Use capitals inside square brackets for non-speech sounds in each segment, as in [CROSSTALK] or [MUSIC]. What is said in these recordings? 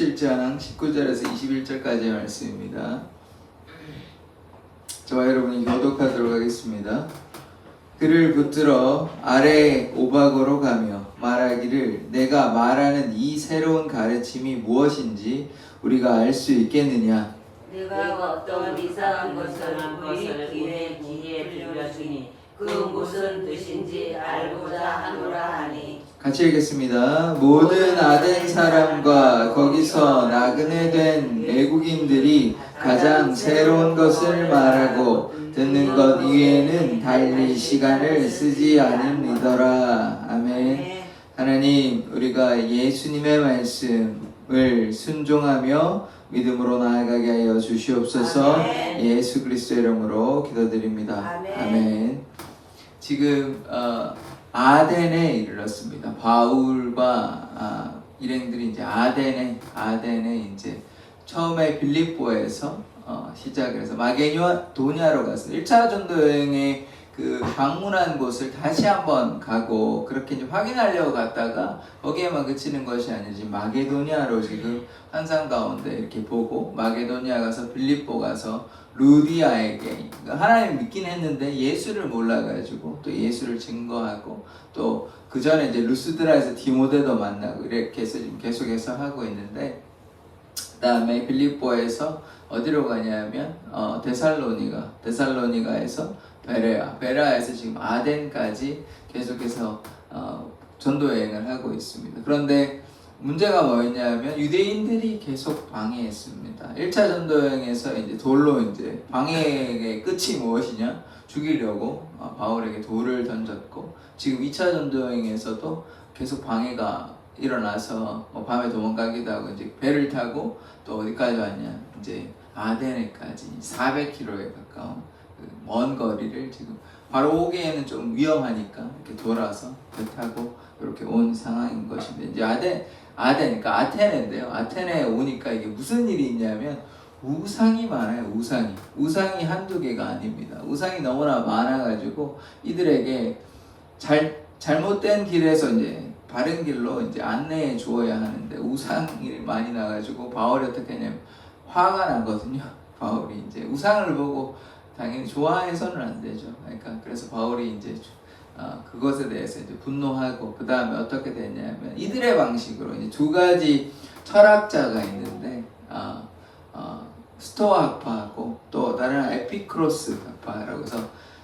17장 19절에서 21절까지의 말씀입니다. 저와 여러분이 교독하도록 하겠습니다. 그를 붙들어 아래 오박으로 가며 말하기를 내가 말하는 이 새로운 가르침이 무엇인지 우리가 알 수 있겠느냐 내가 어떤 이상한 것을 우리 귀에 귀에 들려주니 그 무슨 뜻인지 알고자 하노라 하니 같이 읽겠습니다. 모든 아덴 사람과 거기서 나그네 된 외국인들이 가장 새로운 것을 말하고 듣는 것 이외에는 달리 시간을 쓰지 않으니더라. 아멘. 하나님, 우리가 예수님의 말씀을 순종하며 믿음으로 나아가게 하여 주시옵소서. 예수 그리스도 이름으로 기도드립니다. 아멘. 지금 어, 아덴에 이르렀습니다. 바울과 아, 일행들이 이제 아덴에 아덴에 이제 처음에 빌립보에서 어, 시작을 해서 마게도냐로 갔어요. 1차 전도 여행에 그 방문한 곳을 다시 한번 가고 그렇게 이제 확인하려고 갔다가 거기에만 그치는 것이 아니지 마게도냐로 지금 환상 가운데 이렇게 보고 마게도냐 가서 빌립보 가서 루디아에게 그러니까 하나님 믿긴 했는데 예수를 몰라가지고 또 예수를 증거하고 또 그 전에 이제 루스드라에서 디모데도 만나고 이렇게 해서 지금 계속해서 하고 있는데 그 다음에 빌립보에서 어디로 가냐면 어, 데살로니가 데살로니가에서 베레아 베레아에서 지금 아덴까지 계속해서 어, 전도 여행을 하고 있습니다. 그런데 문제가 뭐였냐면 유대인들이 계속 방해했습니다. 1차 전도 여행에서 이제 돌로 이제 방해의 끝이 무엇이냐? 죽이려고 어, 바울에게 돌을 던졌고 지금 2차 전도 여행에서도 계속 방해가 일어나서 뭐 밤에 도망가기도 하고 이제 배를 타고 또 어디까지 왔냐? 이제 아데네까지 400km에 가까운 그 먼 거리를 지금 바로 오기에는 좀 위험하니까 이렇게 돌아서 배 타고 이렇게 온 상황인 것인데 이제 아데 아데니까 아테네인데요. 아테네에 오니까 이게 무슨 일이 있냐면 우상이 많아요. 우상이 우상이 한두 개가 아닙니다. 우상이 너무나 많아가지고 이들에게 잘 잘못된 길에서 이제 바른 길로 이제 안내해 주어야 하는데 우상이 많이 나가지고 바울이 어떻게 했냐면 화가 나거든요. 바울이 이제 우상을 보고 당연히 좋아해서는 안 되죠. 그러니까 그래서 바울이 이제 어, 그것에 대해서 이제 분노하고 그 다음에 어떻게 됐냐면 이들의 방식으로 이제 두 가지 철학자가 있는데 어, 어, 스토아 학파하고 또 다른 에피크로스 학파라고 해서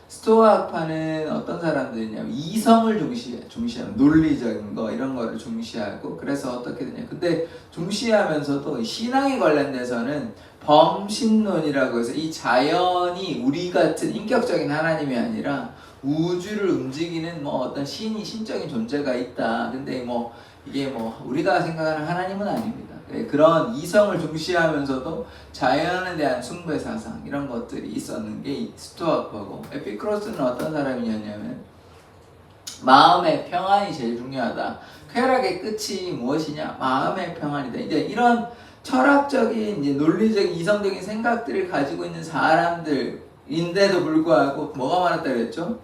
스토아 학파는 어떤 사람들이냐면 이성을 중시 중시하는 논리적인 거 이런 거를 중시하고 그래서 어떻게 되냐 근데 중시하면서도 신앙에 관련돼서는 범신론이라고 해서 이 자연이 우리 같은 인격적인 하나님이 아니라 우주를 움직이는 뭐 어떤 신이 신적인 존재가 있다. 근데 뭐 이게 뭐 우리가 생각하는 하나님은 아닙니다. 네, 그런 이성을 중시하면서도 자연에 대한 숭배 사상 이런 것들이 있었는 게 스토아파고 에피크로스는 어떤 사람이었냐면 마음의 평안이 제일 중요하다. 쾌락의 끝이 무엇이냐? 마음의 평안이다. 이제 이런 철학적인 이제 논리적인 이성적인 생각들을 가지고 있는 사람들인데도 불구하고 뭐가 많았다 그랬죠?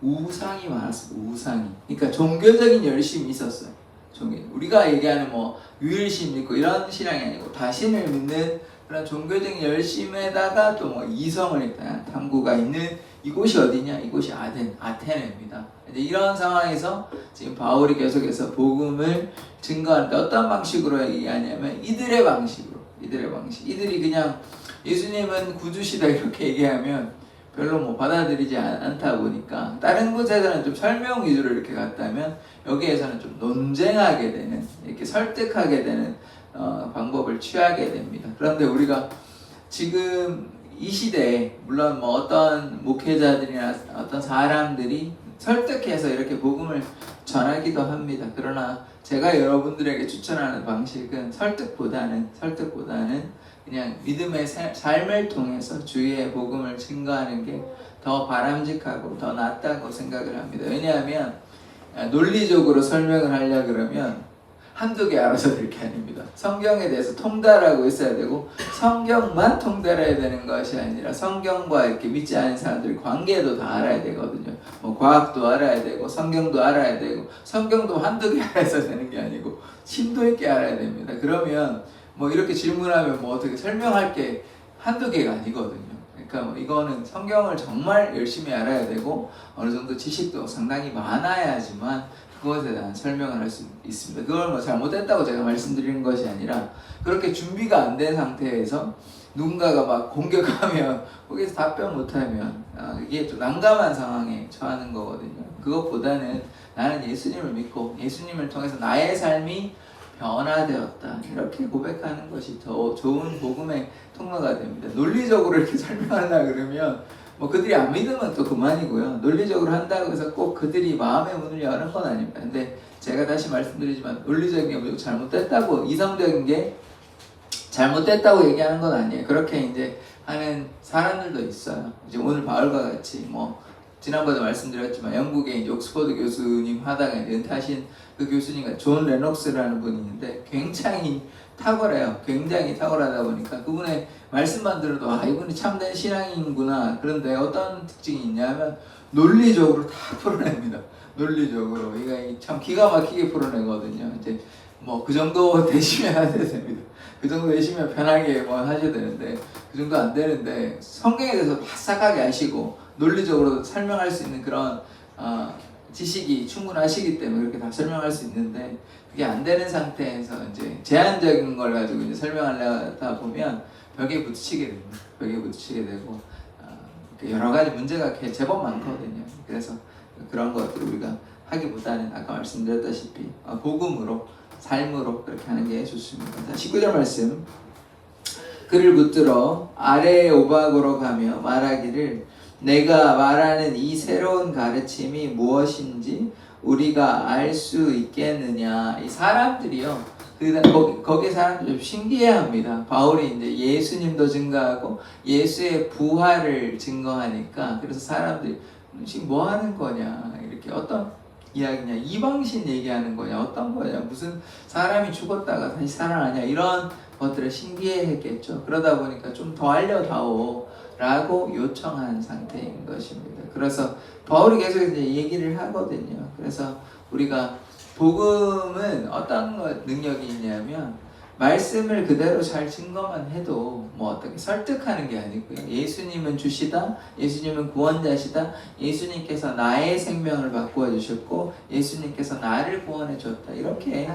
우상이 많았어. 우상이. 그러니까 종교적인 열심이 있었어요. 종교. 우리가 얘기하는 뭐 유일신 믿고 이런 신앙이 아니고 다신을 믿는 그런 종교적인 열심에다가 또 뭐 이성을 일단 탐구가 있는 이곳이 어디냐? 이곳이 아덴, 아테네입니다. 이제 이런 상황에서 지금 바울이 계속해서 복음을 증거하는데 어떤 방식으로 얘기하냐면 이들의 방식으로, 이들의 방식. 이들이 그냥 예수님은 구주시다 이렇게 얘기하면 별로 뭐 받아들이지 않- 않다 보니까 다른 곳에서는 좀 설명 위주로 이렇게 갔다면 여기에서는 좀 논쟁하게 되는 이렇게 설득하게 되는 어, 방법을 취하게 됩니다. 그런데 우리가 지금 이 시대에 물론 뭐 어떤 목회자들이나 어떤 사람들이 설득해서 이렇게 복음을 전하기도 합니다. 그러나 제가 여러분들에게 추천하는 방식은 설득보다는 설득보다는 그냥 믿음의 사- 삶을 통해서 주의 복음을 증거하는 게 더 바람직하고 더 낫다고 생각을 합니다. 왜냐하면 아, 논리적으로 설명을 하려 그러면 한두 개 알아서 될 게 아닙니다. 성경에 대해서 통달하고 있어야 되고 성경만 통달해야 되는 것이 아니라 성경과 이렇게 믿지 않은 사람들의 관계도 다 알아야 되거든요. 뭐 과학도 알아야 되고 성경도 알아야 되고 성경도 한두 개 알아서 되는 게 아니고 심도 있게 알아야 됩니다. 그러면 뭐 이렇게 질문하면 뭐 어떻게 설명할 게 한두 개가 아니거든요. 그러니까 뭐 이거는 성경을 정말 열심히 알아야 되고 어느 정도 지식도 상당히 많아야지만 그것에 대한 설명을 할 수 있습니다. 그걸 뭐 잘못했다고 제가 말씀드리는 것이 아니라 그렇게 준비가 안 된 상태에서 누군가가 막 공격하면 [LAUGHS] 거기서 답변 못하면 아, 이게 좀 난감한 상황에 처하는 거거든요. 그것보다는 나는 예수님을 믿고 예수님을 통해서 나의 삶이 변화되었다 이렇게 고백하는 것이 더 좋은 복음의 통로가 됩니다. 논리적으로 이렇게 [LAUGHS] 설명하려 그러면 뭐 그들이 안 믿으면 또 그만이고요. 논리적으로 한다고 해서 꼭 그들이 마음의 문을 여는 건 아닙니다. 근데 제가 다시 말씀드리지만 논리적인 게 무조건 잘못됐다고 이성적인 게 잘못됐다고 얘기하는 건 아니에요. 그렇게 이제 하는 사람들도 있어요. 이제 오늘 바울과 같이 뭐 지난번에 말씀드렸지만 영국의 이제 옥스퍼드 교수님 하다가 은퇴하신 그 교수님과 존 레녹스라는 분이 있는데 굉장히 탁월해요. 굉장히 탁월하다 보니까 그분의 말씀만 들어도 아 이분이 참된 신앙인구나. 그런데 어떤 특징이 있냐면 논리적으로 다 [LAUGHS] 풀어냅니다. 논리적으로 이거 참 기가 막히게 풀어내거든요. 이제 뭐 그 정도 [LAUGHS] 되시면 하셔야 됩니다. 그 정도 되시면 편하게 뭐 하셔야 되는데 그 정도 안 되는데 성경에 대해서 바싹하게 아시고 논리적으로 설명할 수 있는 그런 어, 지식이 충분하시기 때문에 그렇게 다 설명할 수 있는데 그게 안 되는 상태에서 이제 제한적인 걸 가지고 이제 설명하려다 보면 벽에 부딪히게 됩니다. 벽에 부딪히게 되고 어, 그 여러 가지 문제가 개- 제법 많거든요. 그래서 그런 것들을 우리가 하기보다는 아까 말씀드렸다시피 어, 복음으로 삶으로 그렇게 하는 게 좋습니다. 자, 19절 말씀. 그를 붙들어 아래의 오박으로 가며 말하기를 내가 말하는 이 새로운 가르침이 무엇인지 우리가 알 수 있겠느냐. 이 사람들이요. 그 거기, 거기 사람들 좀 신기해합니다. 바울이 이제 예수님도 증거하고 예수의 부활을 증거하니까 그래서 사람들이 지금 뭐 하는 거냐? 이렇게 어떤 이야기냐? 이방신 얘기하는 거냐? 어떤 거냐? 무슨 사람이 죽었다가 다시 살아나냐? 이런 것들을 신기해했겠죠. 그러다 보니까 좀 더 알려다오 라고 요청한 상태인 것입니다 그래서 바울이 계속 이제 얘기를 하거든요. 그래서 우리가 복음은 어떤 거- 능력이 있냐면 말씀을 그대로 잘 증거만 해도 뭐 어떻게 설득하는 게 아니고요. 예수님은 주시다. 예수님은 구원자시다. 예수님께서 나의 생명을 바꾸어 주셨고 예수님께서 나를 구원해 줬다. 이렇게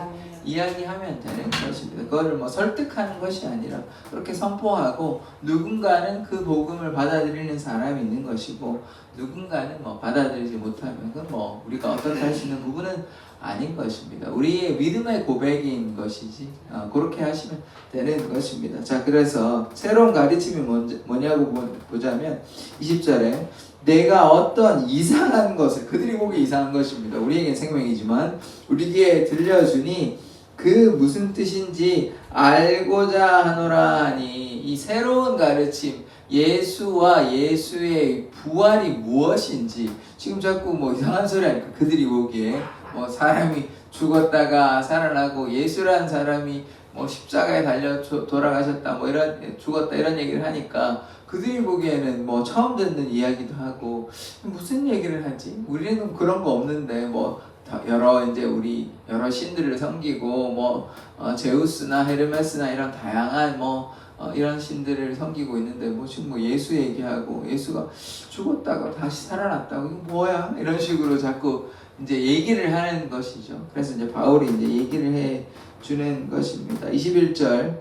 이야기하면 되는 것입니다. 그거를 뭐 설득하는 것이 아니라 그렇게 선포하고 누군가는 그 복음을 받아들이는 사람이 있는 것이고 누군가는 뭐 받아들이지 못하면 그건 뭐 우리가 어떻게 할 수 있는 부분은 아닌 것입니다. 우리의 믿음의 고백인 것이지 어, 그렇게 하시면 되는 것입니다. 자 그래서 새로운 가르침이 뭔- 뭐냐고 보- 보자면 20절에 내가 어떤 이상한 것을 그들이 보기 이상한 것입니다. 우리에겐 생명이지만 우리에게 들려주니 그 무슨 뜻인지 알고자 하노라 하니 이 새로운 가르침 예수와 예수의 부활이 무엇인지 지금 자꾸 뭐 이상한 소리 하니까 그들이 보기에 뭐 사람이 죽었다가 살아나고 예수란 사람이 뭐 십자가에 달려 조- 돌아가셨다 뭐 이런 죽었다 이런 얘기를 하니까 그들이 보기에는 뭐 처음 듣는 이야기도 하고 무슨 얘기를 하지? 우리는 그런 거 없는데 뭐 다- 여러 이제 우리 여러 신들을 섬기고 뭐 어, 제우스나 헤르메스나 이런 다양한 뭐 어, 이런 신들을 섬기고 있는데 뭐 지금 뭐 예수 얘기하고 예수가 죽었다가 다시 살아났다고 이거 뭐야 이런 식으로 자꾸 이제 얘기를 하는 것이죠. 그래서 이제 바울이 이제 얘기를 해 주는 것입니다. 21절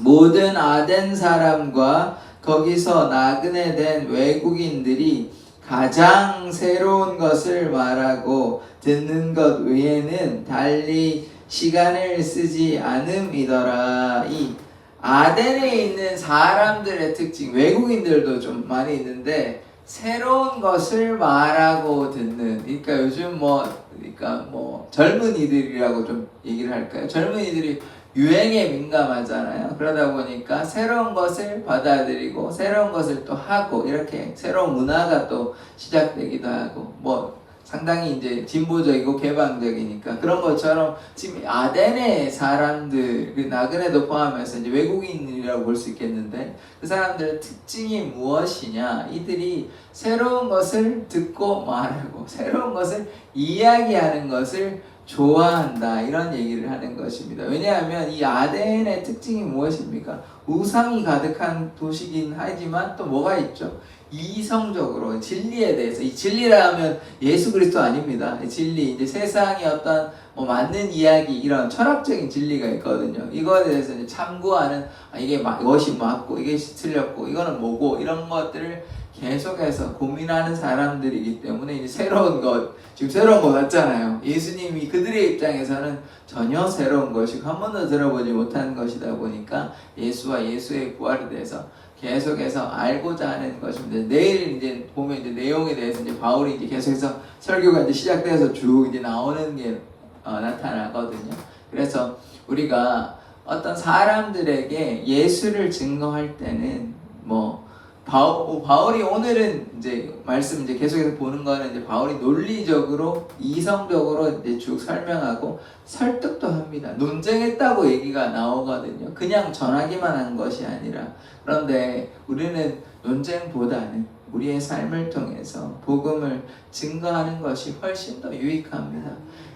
모든 아덴 사람과 거기서 나그네 된 외국인들이 가장 새로운 것을 말하고 듣는 것 외에는 달리 시간을 쓰지 않음이더라. 이 아덴에 있는 사람들의 특징, 외국인들도 좀 많이 있는데 새로운 것을 말하고 듣는. 그러니까 요즘 뭐, 그러니까 뭐 젊은이들이라고 좀 얘기를 할까요? 젊은이들이 유행에 민감하잖아요. 그러다 보니까 새로운 것을 받아들이고 새로운 것을 또 하고 이렇게 새로운 문화가 또 시작되기도 하고 뭐 상당히 이제 진보적이고 개방적이니까 그런 것처럼 지금 아덴의 사람들 그 나그네도 포함해서 이제 외국인이라고 볼 수 있겠는데 그 사람들의 특징이 무엇이냐 이들이 새로운 것을 듣고 말하고 새로운 것을 이야기하는 것을 좋아한다 이런 얘기를 하는 것입니다. 왜냐하면 이 아덴의 특징이 무엇입니까? 우상이 가득한 도시긴 하지만 또 뭐가 있죠? 이성적으로 진리에 대해서 이 진리라면 예수 그리스도 아닙니다. 이 진리 이제 세상의 어떤 뭐 맞는 이야기 이런 철학적인 진리가 있거든요. 이거에 대해서 이제 참고하는 아, 이게 마- 이것이 맞고 이게 틀렸고 이거는 뭐고 이런 것들을 계속해서 고민하는 사람들이기 때문에 이제 새로운 것 지금 새로운 거 같잖아요. 예수님이 그들의 입장에서는 전혀 새로운 것이고 한 번도 들어보지 못한 것이다 보니까 예수와 예수의 부활에 대해서 계속해서 알고자 하는 것입니다. 내일 이제 보면 이제 내용에 대해서 이제 바울이 이제 계속해서 설교가 이제 시작돼서 쭉 이제 나오는 게 어, 나타나거든요. 그래서 우리가 어떤 사람들에게 예수를 증거할 때는 뭐 바울, 바울이 오늘은 이제 말씀 이제 계속해서 보는 거는 이제 바울이 논리적으로 이성적으로 이제 쭉 설명하고 설득도 합니다. 논쟁했다고 얘기가 나오거든요. 그냥 전하기만 한 것이 아니라 그런데 우리는 논쟁보다는 우리의 삶을 통해서 복음을 증거하는 것이 훨씬 더 유익합니다.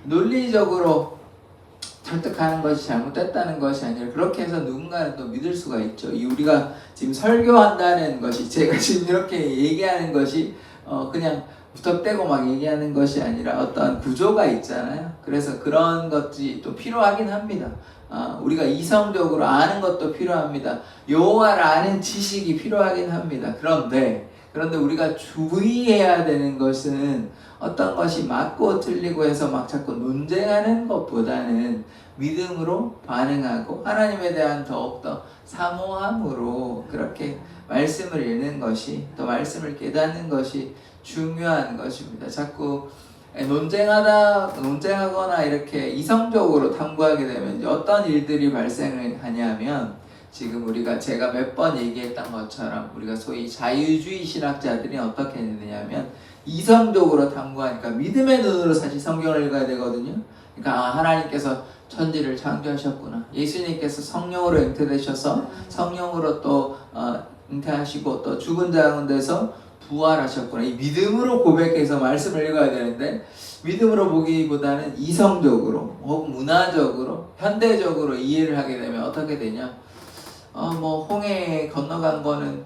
논리적으로 설득하는 것이 잘못됐다는 것이 아니라 그렇게 해서 누군가는 또 믿을 수가 있죠. 이 우리가 지금 설교한다는 것이 제가 지금 이렇게 얘기하는 것이 어 그냥 부탁대고 막 얘기하는 것이 아니라 어떤 구조가 있잖아요. 그래서 그런 것이 또 필요하긴 합니다. 아, 우리가 이성적으로 아는 것도 필요합니다. 여호와를 아는 지식이 필요하긴 합니다. 그런데 그런데 우리가 주의해야 되는 것은 어떤 것이 맞고 틀리고 해서 막 자꾸 논쟁하는 것보다는 믿음으로 반응하고 하나님에 대한 더욱더 사모함으로 그렇게 말씀을 읽는 것이 또 말씀을 깨닫는 것이 중요한 것입니다. 자꾸 논쟁하다 논쟁하거나 이렇게 이성적으로 탐구하게 되면 어떤 일들이 발생을 하냐면 지금 우리가 제가 몇 번 얘기했던 것처럼 우리가 소위 자유주의 신학자들이 어떻게 되냐면 이성적으로 탐구하니까 믿음의 눈으로 사실 성경을 읽어야 되거든요. 그러니까 아, 하나님께서 천지를 창조하셨구나. 예수님께서 성령으로 잉태되셔서 성령으로 또 어, 잉태하시고 또 죽은 자 가운데서 부활하셨구나. 이 믿음으로 고백해서 말씀을 읽어야 되는데 믿음으로 보기보다는 이성적으로 혹은 문화적으로 현대적으로 이해를 하게 되면 어떻게 되냐? 어 뭐 홍해 건너간 거는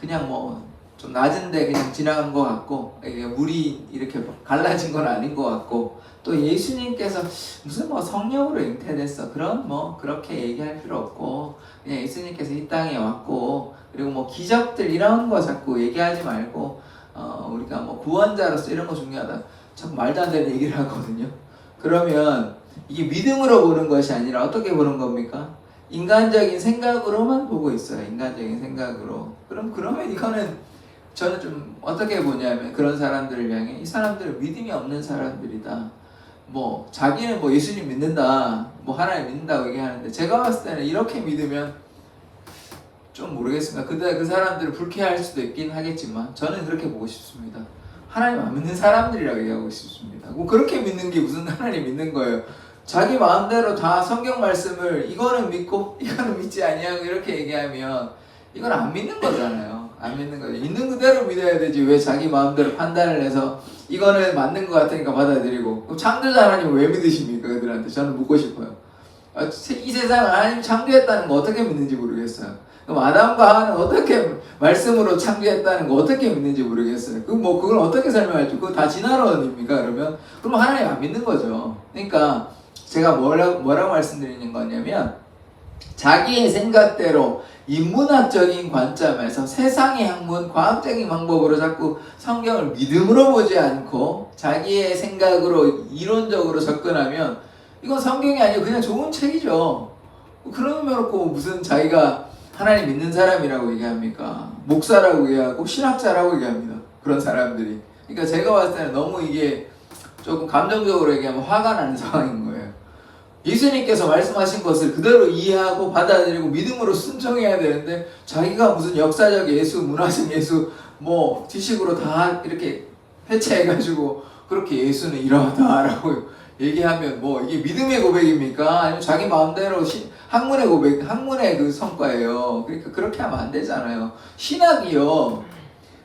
그냥 뭐 좀 낮은데 그냥 지나간 것 같고 이게 물이 이렇게 갈라진 건 아닌 것 같고 또 예수님께서 무슨 뭐 성령으로 잉태됐어? 그런 뭐 그렇게 얘기할 필요 없고 그냥 예수님께서 이 땅에 왔고 그리고 뭐 기적들 이런 거 자꾸 얘기하지 말고 어 우리가 뭐 구원자로서 이런 거 중요하다. 자꾸 말도 안 되는 얘기를 하거든요. 그러면 이게 믿음으로 보는 것이 아니라 어떻게 보는 겁니까? 인간적인 생각으로만 보고 있어요. 인간적인 생각으로. 그럼 그러면 이거는 저는 좀 어떻게 보냐면 그런 사람들을 향해 이 사람들은 믿음이 없는 사람들이다. 뭐 자기는 뭐 예수님 믿는다, 뭐 하나님 믿는다고 얘기하는데 제가 봤을 때는 이렇게 믿으면 좀 모르겠습니다. 근데 그 사람들을 불쾌할 수도 있긴 하겠지만 저는 그렇게 보고 싶습니다. 하나님 안 믿는 사람들이라고 얘기하고 싶습니다. 뭐 그렇게 믿는 게 무슨 하나님 믿는 거예요? 자기 마음대로 다 성경 말씀을 이거는 믿고 [LAUGHS] 이거는 믿지 아니하고 이렇게 얘기하면 이건 안 믿는 거잖아요. 안 믿는 거죠. 있는 그대로 믿어야 되지 왜 자기 마음대로 판단을 해서 이거는 맞는 것 같으니까 받아들이고 그럼 창조자 하나님 왜 믿으십니까 그들한테 저는 묻고 싶어요. 아, 세- 이 세상을 하나님 창조했다는 거 어떻게 믿는지 모르겠어요. 그럼 아담과 하와는 어떻게 말씀으로 창조했다는 거 어떻게 믿는지 모르겠어요. 그뭐 그걸 어떻게 설명할지 그거 다 진화론입니까 그러면? 그럼 하나님 안 믿는 거죠. 그러니까 제가 뭐라고 뭐라고 말씀드리는 거냐면 자기의 생각대로 인문학적인 관점에서 세상의 학문, 과학적인 방법으로 자꾸 성경을 믿음으로 보지 않고 자기의 생각으로 이론적으로 접근하면 이건 성경이 아니고 그냥 좋은 책이죠. 그러면 놓고 무슨 자기가 하나님 믿는 사람이라고 얘기합니까? 목사라고 얘기하고 신학자라고 얘기합니다. 그런 사람들이. 그러니까 제가 봤을 때는 너무 이게 조금 감정적으로 얘기하면 화가 나는 [LAUGHS] 상황인 거예요. 예수님께서 말씀하신 것을 그대로 이해하고 받아들이고 믿음으로 순종해야 되는데 자기가 무슨 역사적 예수, 문화적 예수 뭐 지식으로 다 이렇게 해체해가지고 그렇게 예수는 이러하다라고 얘기하면 뭐 이게 믿음의 고백입니까? 아니면 자기 마음대로 신, 학문의 고백, 학문의 그 성과예요. 그러니까 그렇게 하면 안 되잖아요. 신학이요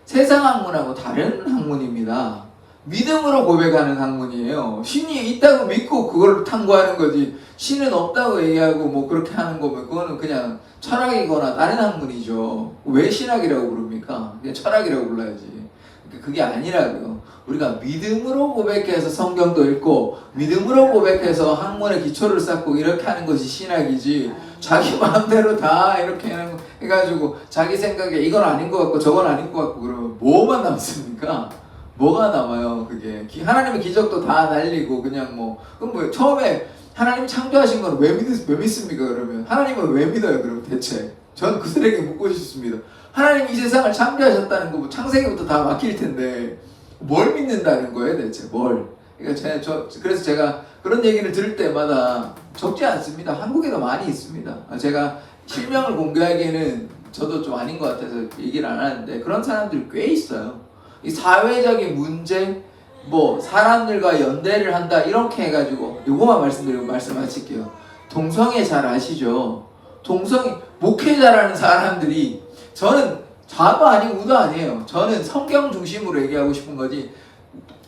세상 학문하고 다른 학문입니다. 믿음으로 고백하는 학문이에요. 신이 있다고 믿고 그걸 탐구하는 거지. 신은 없다고 얘기하고 뭐 그렇게 하는 거면 그거는 그냥 철학이거나 다른 학문이죠. 왜 신학이라고 부릅니까? 그냥 철학이라고 불러야지. 그러니까 그게 아니라고요. 우리가 믿음으로 고백해서 성경도 읽고 믿음으로 고백해서 학문의 기초를 쌓고 이렇게 하는 것이 신학이지. 자기 마음대로 다 이렇게 해가지고 자기 생각에 이건 아닌 것 같고 저건 아닌 것 같고 그러면 뭐만 남습니까? 뭐가 남아요 그게? 기- 하나님의 기적도 다 날리고 그냥 뭐 그럼 뭐 처음에 하나님 창조하신 건 왜 믿, 왜 믿습니까 그러면? 하나님은 왜 믿어요 그럼 대체? 저는 그들에게 묻고 싶습니다. 하나님 이 세상을 창조하셨다는 거 뭐 창세기부터 다 막힐 텐데 뭘 믿는다는 거예요 대체? 뭘? 그러니까 제, 저, 그래서 제가 그런 얘기를 들을 때마다 적지 않습니다. 한국에도 많이 있습니다. 아, 제가 실명을 공개하기에는 저도 좀 아닌 것 같아서 얘기를 안 하는데 그런 사람들이 꽤 있어요 이 사회적인 문제, 뭐 사람들과 연대를 한다 이렇게 해가지고 요거만 말씀드리고 말씀 마칠게요. 동성애 잘 아시죠? 동성애 목회자라는 사람들이 저는 좌도 아니고 우도 아니에요. 저는 성경 중심으로 얘기하고 싶은 거지.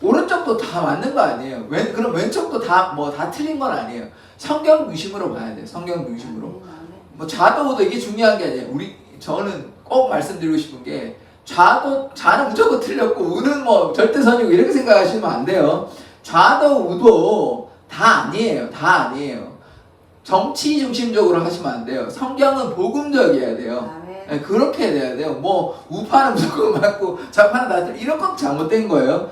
오른쪽도 다 맞는 거 아니에요. 왼 그럼 왼쪽도 다 뭐다 틀린 건 아니에요. 성경 중심으로 봐야 돼. 요 성경 중심으로. 뭐 좌도 우도 이게 중요한 게 아니에요. 우리 저는 꼭 말씀드리고 싶은 게 좌도 좌는 무조건 틀렸고 우는 뭐 절대선이고 이렇게 생각하시면 안 돼요. 좌도 우도 다 아니에요. 다 아니에요. 정치 중심적으로 하시면 안 돼요. 성경은 복음적이어야 돼요. 아멘. 네, 그렇게 돼야 돼요. 뭐 우파는 [LAUGHS] 무조건 맞고 좌파는 다 틀. 이런 건 잘못된 거예요.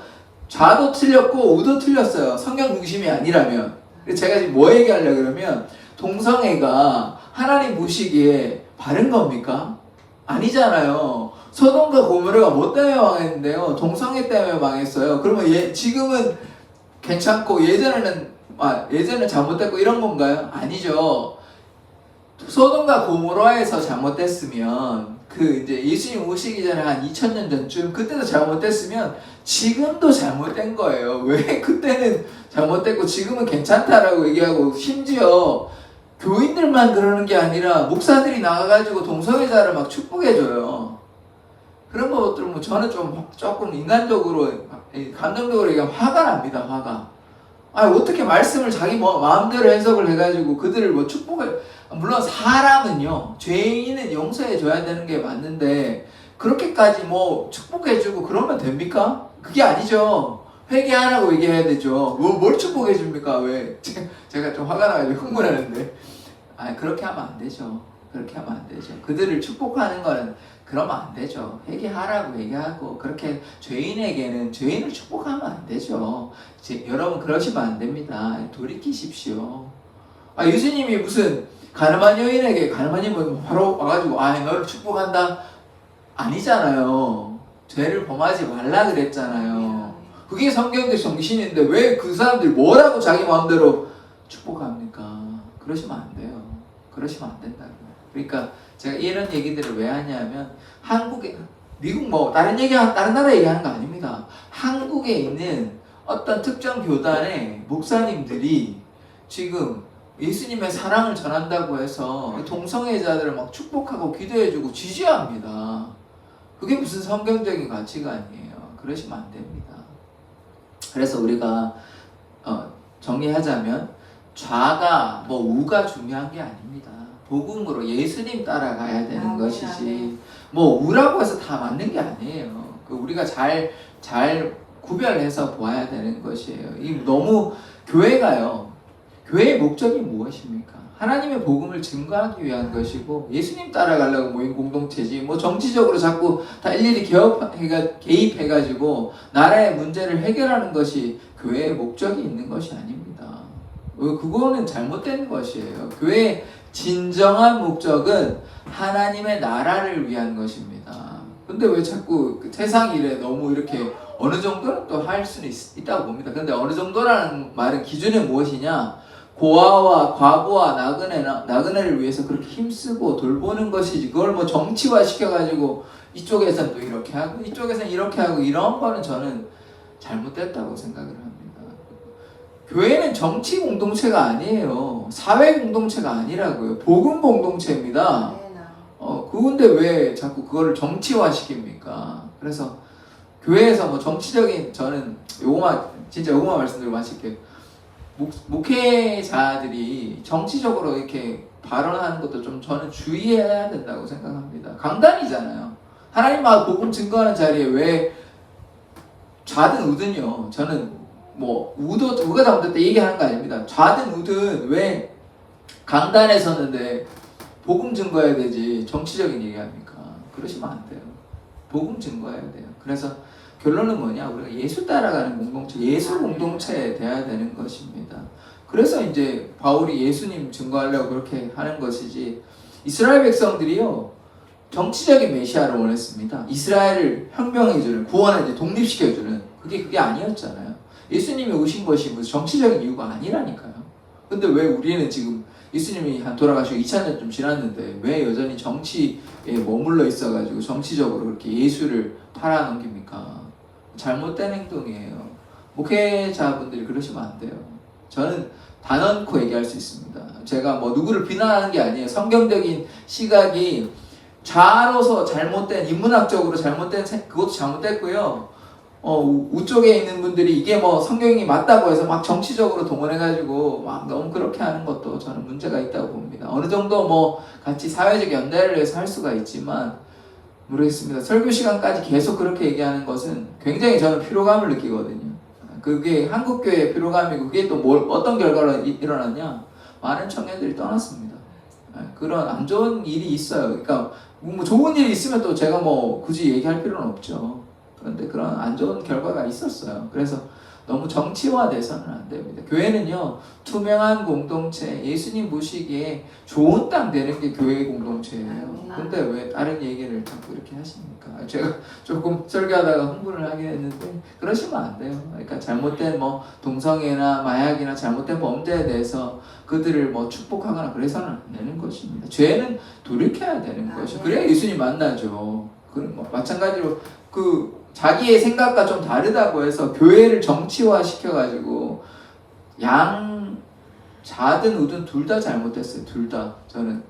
좌도 틀렸고 우도 틀렸어요. 성경 중심이 아니라면. 제가 지금 뭐 얘기하려 그러면 동성애가 하나님 보시기에 바른 겁니까? 아니잖아요. 소돔과 고모르가 뭐 때문에 망했는데요? 동성애 때문에 망했어요. 그러면 예, 지금은 괜찮고 예전에는 아, 예전에 잘못됐고 이런 건가요? 아니죠. 소돔과 고모라에서 잘못됐으면 그 이제 예수님 오시기 전에 한 2000년 전쯤 그때도 잘못됐으면 지금도 잘못된 거예요. [LAUGHS] 왜 그때는 잘못됐고 지금은 괜찮다라고 얘기하고 심지어 교인들만 그러는 게 아니라 목사들이 나가가지고 동성애자를 막 축복해줘요. 그런 것들은 뭐 저는 좀 조금 인간적으로 감정적으로 얘기하면 화가 납니다. 화가. 아 어떻게 말씀을 자기 뭐 마음대로 해석을 해가지고 그들을 뭐 축복을 물론 사람은요 죄인은 용서해 줘야 되는 게 맞는데 그렇게까지 뭐 축복해주고 그러면 됩니까? 그게 아니죠. 회개하라고 얘기해야 되죠. 뭐, 뭘 축복해 줍니까? 왜? 제- 제가 좀 화가 나가지고 흥분하는데. 아 그렇게 하면 안 되죠. 그렇게 하면 안 되죠. 그들을 축복하는 거는 그러면 안 되죠. 회개하라고 얘기하고 그렇게 죄인에게는 죄인을 축복하면 안 되죠. 제- 여러분 그러시면 안 됩니다. 돌이키십시오. 아 예수님이 무슨 가늠한 여인에게 가늠한 여인은 바로 와가지고 아 너를 축복한다 아니잖아요. 죄를 범하지 말라 그랬잖아요. 그게 성경의 정신인데 왜 그 사람들이 뭐라고 자기 마음대로 축복합니까? 그러시면 안 돼요. 그러시면 안 된다고요. 그러니까 제가 이런 얘기들을 왜 하냐면 한국에 미국 뭐 다른 얘기 다른 나라 얘기하는 거 아닙니다. 한국에 있는 어떤 특정 교단의 목사님들이 지금 예수님의 사랑을 전한다고 해서 동성애자들을 막 축복하고 기도해주고 지지합니다. 그게 무슨 성경적인 가치가 아니에요. 그러시면 안 됩니다. 그래서 우리가 어, 정리하자면 좌가 뭐 우가 중요한 게 아닙니다. 복음으로 예수님 따라가야 되는 아멘, 것이지. 뭐 우라고 해서 다 맞는 게 아니에요. 그 우리가 잘잘 구별해서 보아야 되는 것이에요. 이 너무 교회가요. 교회의 목적이 무엇입니까? 하나님의 복음을 증거하기 위한 것이고 예수님 따라가려고 모인 공동체지 뭐 정치적으로 자꾸 다 일일이 개업해가 개입해가지고 나라의 문제를 해결하는 것이 교회의 목적이 있는 것이 아닙니다. 어, 그거는 잘못된 것이에요. 교회의 진정한 목적은 하나님의 나라를 위한 것입니다. 근데 왜 자꾸 그 세상 일에 너무 이렇게 어느 정도는 또 할 수는 있, 있다고 봅니다. 근데 어느 정도라는 말은 기준이 무엇이냐? 고아와 과부와 나그네 나그네를 위해서 그렇게 힘쓰고 돌보는 것이지 그걸 뭐 정치화 시켜가지고 이쪽에서는 또 이렇게 하고 이쪽에서는 이렇게 하고 이런 거는 저는 잘못됐다고 생각을 합니다. 교회는 정치 공동체가 아니에요. 사회 공동체가 아니라고요. 복음 공동체입니다. 어, 그건데 왜 자꾸 그거를 정치화 시킵니까? 그래서 교회에서 뭐 정치적인 저는 요거만 진짜 요거만 말씀드리고 마실게요. 목, 목회자들이 정치적으로 이렇게 발언하는 것도 좀 저는 주의해야 된다고 생각합니다. 강단이잖아요. 하나님과 복음 증거하는 자리에 왜 좌든 우든요. 저는 뭐 우도 우가 잘못됐다 얘기하는 거 아닙니다. 좌든 우든 왜 강단에 섰는데 복음 증거해야 되지 정치적인 얘기합니까? 그러시면 안 돼요. 복음 증거해야 돼요. 그래서 결론은 뭐냐? 우리가 예수 따라가는 공동체, 예수 공동체에 돼야 되는 것입니다. 그래서 이제 바울이 예수님 증거하려고 그렇게 하는 것이지 이스라엘 백성들이요 정치적인 메시아를 원했습니다. 이스라엘을 혁명해주는, 구원해주는, 독립시켜주는 그게 그게 아니었잖아요. 예수님이 오신 것이 무슨 정치적인 이유가 아니라니까요. 근데 왜 우리는 지금 예수님이 한 돌아가시고 2000년 좀 지났는데 왜 여전히 정치에 머물러 있어가지고 정치적으로 그렇게 예수를 팔아넘깁니까? 잘못된 행동이에요. 목회자분들이 그러시면 안 돼요. 저는 단언코 얘기할 수 있습니다. 제가 뭐 누구를 비난하는 게 아니에요. 성경적인 시각이 좌로서 잘못된 인문학적으로 잘못된 세- 그것도 잘못됐고요. 어, 우- 우쪽에 있는 분들이 이게 뭐 성경이 맞다고 해서 막 정치적으로 동원해가지고 막 너무 그렇게 하는 것도 저는 문제가 있다고 봅니다. 어느 정도 뭐 같이 사회적 연대를 해서 할 수가 있지만 모르겠습니다. 설교 시간까지 계속 그렇게 얘기하는 것은 굉장히 저는 피로감을 느끼거든요. 그게 한국교회의 피로감이고 그게 또 뭘, 어떤 결과로 이- 일어났냐? 많은 청년들이 떠났습니다. 예, 그런 안 좋은 일이 있어요. 그러니까 뭐 좋은 일이 있으면 또 제가 뭐 굳이 얘기할 필요는 없죠. 그런데 그런 안 좋은 결과가 있었어요. 그래서 너무 정치화돼서는 안 됩니다. 교회는요 투명한 공동체, 예수님 모시기에 좋은 땅 되는 게 교회 공동체예요. 근데 왜 다른 얘기를 자꾸 이렇게 하십니까? 제가 조금 설교하다가 흥분을 하게 했는데 그러시면 안 돼요. 그러니까 잘못된 뭐 동성애나 마약이나 잘못된 범죄에 대해서 그들을 뭐 축복하거나 그래서는 안 되는 것입니다. 죄는 돌이켜야 되는 것이죠. 그래야 예수님 만나죠. 그럼 뭐 마찬가지로 그 자기의 생각과 좀 다르다고 해서 교회를 정치화 시켜가지고 양 좌든 우든 둘 다 잘못했어요. 둘 다. 저는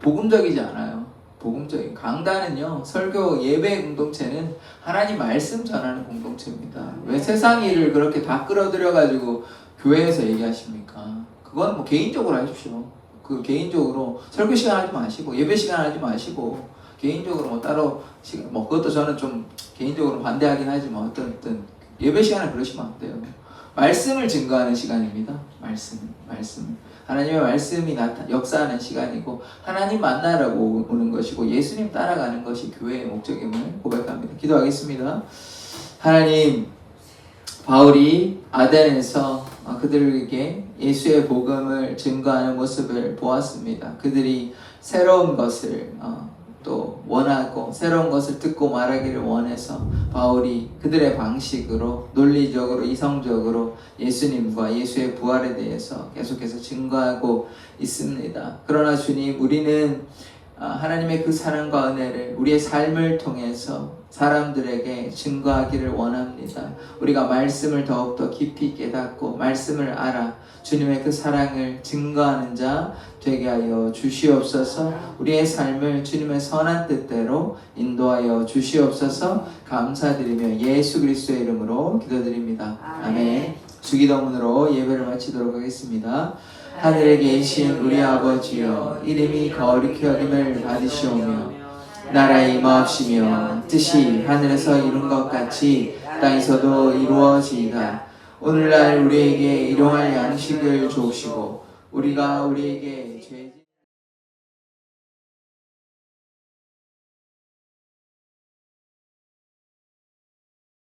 복음적이지 않아요. 복음적인 강단은요 설교 예배 공동체는 하나님 말씀 전하는 공동체입니다. 왜 세상 일을 그렇게 다 끌어들여 가지고 교회에서 얘기하십니까? 그건 뭐 개인적으로 하십시오. 그 개인적으로 설교 시간 하지 마시고 예배 시간 하지 마시고 개인적으로 뭐 따로 시간 뭐 그것도 저는 좀 개인적으로 반대하긴 하지만 어떤 어떤 예배 시간에 그러시면 안 돼요. 말씀을 증거하는 시간입니다. 말씀, 말씀. 하나님의 말씀이 나타 역사하는 시간이고 하나님 만나라고 오는 것이고 예수님 따라가는 것이 교회의 목적임을 고백합니다. 기도하겠습니다. 하나님 바울이 아덴에서 어, 그들에게 예수의 복음을 증거하는 모습을 보았습니다. 그들이 새로운 것을 어, 또 원하고 새로운 것을 듣고 말하기를 원해서 바울이 그들의 방식으로 논리적으로 이성적으로 예수님과 예수의 부활에 대해서 계속해서 증거하고 있습니다. 그러나 주님 우리는 아, 하나님의 그 사랑과 은혜를 우리의 삶을 통해서 사람들에게 증거하기를 원합니다. 우리가 말씀을 더욱더 깊이 깨닫고 말씀을 알아 주님의 그 사랑을 증거하는 자 되게 하여 주시옵소서 우리의 삶을 주님의 선한 뜻대로 인도하여 주시옵소서 감사드리며 예수 그리스도의 이름으로 기도드립니다. 아멘. 주기도문으로 예배를 마치도록 하겠습니다. 하늘에 계신 우리 아버지여 이름이 거룩히 여김을 받으시오며 나라의 임하옵시며 뜻이 하늘에서 이룬 것 같이 땅에서도 이루어지이다. 오늘날 우리에게 일용할 양식을 주옵시고 우리가 우리에게